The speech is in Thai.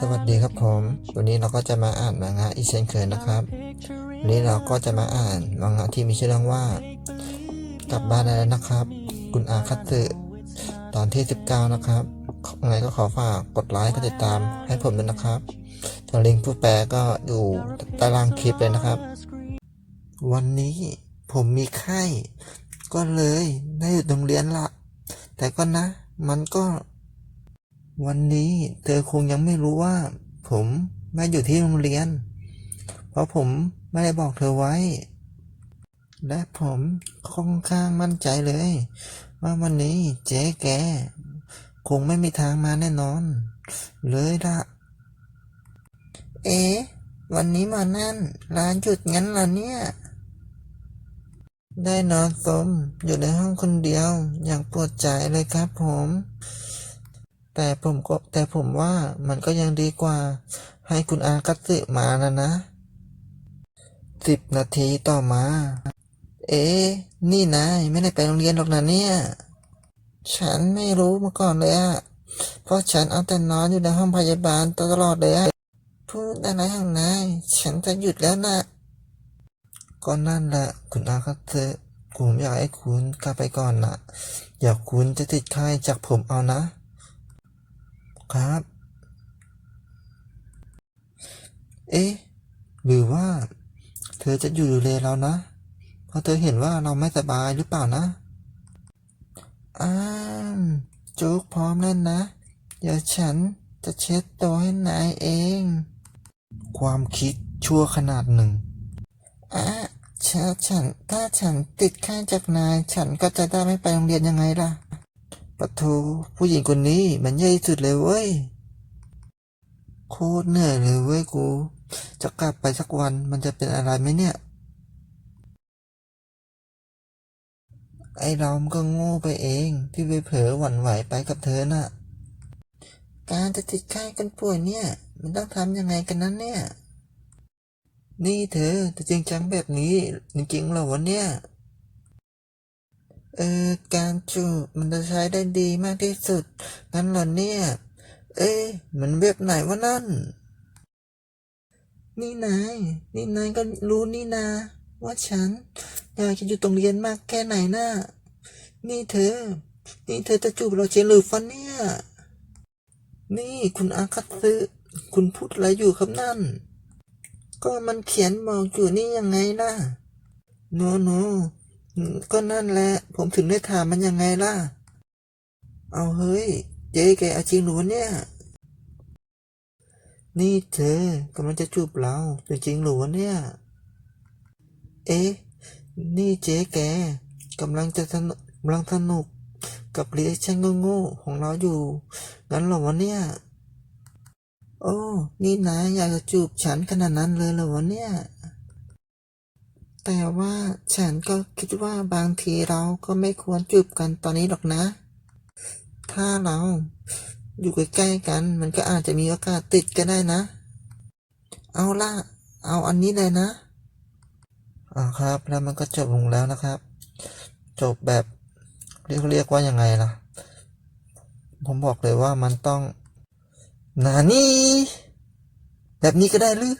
สวัสดีครับผม วันนี้เราก็จะมาอ่านมังงะอีเช่นเคยนะครับ วันนี้เราก็จะมาอ่านมังงะที่มีชื่อเรื่องว่า กลับบ้านได้แล้วนะครับ คุณอาคัตสึตอนที่ 19 นะครับงไงก็ขอฝากกดไลค์กดติดตามให้ผมด้วยนะครับส่วลิงก์ผู้แปลก็อยู่ใต้ล่างคลิปเลยนะครับ วันนี้ผมมีไข้ ก็เลยได้หยุดโรงเรียนละ แต่ก็นะ มันก็ วันนี้เธอคงยังไม่รู้ว่า ผมไม่อยู่ที่โรงเรียน เพราะผมไม่ได้บอกเธอไว้ และผมค่อนข้างมั่นใจเลย ว่าวันนี้เจ๊แก คงไม่มีทางมาแน่นอน เลยละเอ๊ะวันนี้มานั่น ร้านหยุดงั้นล่ะเนี่ย ได้นอนสมอยู่ในห้องคนเดียว อย่างปวดใจเลยครับผม แต่ผมก็แต่ผมว่ามันก็ยังดีกว่า ให้คุณอาคัตสึมานะนะสิบนาทีต่อมา เอ๊ะ นี่นายไม่ได้ไปโรงเรียนหรอกนะเนี่ย ฉันไม่รู้มาก่อนเลยอะเพราะฉันเอาแต่นอนอยู่ในห้องพยาบาลตลอดเลยอะพูดอะไรของนายฉันจะหยุดแล้วนะก็นั่นแหละคุณอาคัตสึผมอยากให้คุณกลับไปก่อนนะอย่าคุณจะติดไข้จากผมเอานะ ครับ เอ๊ะ หรือว่า เธอจะอยู่ดูแลเรานะ เพราะเธอเห็นว่าเราไม่สบายหรือเปล่านะ อ้ามโจ๊กพร้อมแล้วนะ เดี๋ยวฉันจะเช็ดตัวให้นายเอง ความคิดชั่วขนาดหนึ่งอะฉันฉัน ถ้าฉันติดไข้จากนาย ฉันก็จะได้ไม่ไปโรงเรียนยังไงล่ะ ปะโทผู้หญิงคนนี้มันใหญ่สุดเลยเว้ย โคตรเหนื่อยเลยเว้ยกู จะกลับไปสักวันมันจะเป็นอะไรไหมเนี่ย ไอเรามันก็โง่ไปเองที่ไปเผลอหวั่นไหวไปกับเธอน่ะ การจะติดไข้กันป่วยเนี่ย มันต้องทำยังไงกันนั้นเนี่ย นี่เธอจะจริงจังแบบนี้จริงๆเหรอวะเนี่ย เออการจูบมันจะใช้ได้ดีมากที่สุดงั้นเหรอเนี่ย เอ๊ะมันเว็บไหนวะนั่น นี่นายนี่นายก็รู้นี่นา ว่าฉันอยากจะอยู่ตรงเรียนมากแค่ไหนน่ะนี่เธอ นี่เธอจะจูบเราเจหรือฟันเนี่ย นี่คุณอาคัตสึคุณพูดอะไรอยู่ครับนั่น ก็มันเขียนบอกอยู่นี่ยังไงล่ะ โนโน ก็นั่นแหละ ผมถึงได้ถามมันยังไงล่ะ เอาเฮ้ย เจ๊แกเอาจริงหรือวเนี่ย นี่เธอกำลังจะจูบเราจริงหรือวเนี่ย เอ๊ะ นี่เจ๊แกกำลังจะสนุกกำลังสนุกกับรีแอคชั่นโง่ๆของเราอยู่งั้นเหรอวะเนี่ย โอ้ นี่นายอยากจะจูบฉันขนาดนั้นเลยเหรอวะเนี่ย แต่ว่าฉันก็คิดว่าบางทีเราก็ไม่ควรจูบกันตอนนี้หรอกนะ ถ้าเราอยู่ใกล้ๆกัน มันก็อาจจะมีโอกาสติดก็ได้นะ เอาล่ะ เอาอันนี้เลยนะอ่าครับ แล้วมันก็จบลงแล้วนะครับ จบแบบเรียกเรียกว่ายังไงล่ะ ผมบอกเลยว่ามันต้อง นานี่ แบบนี้ก็ได้หรือ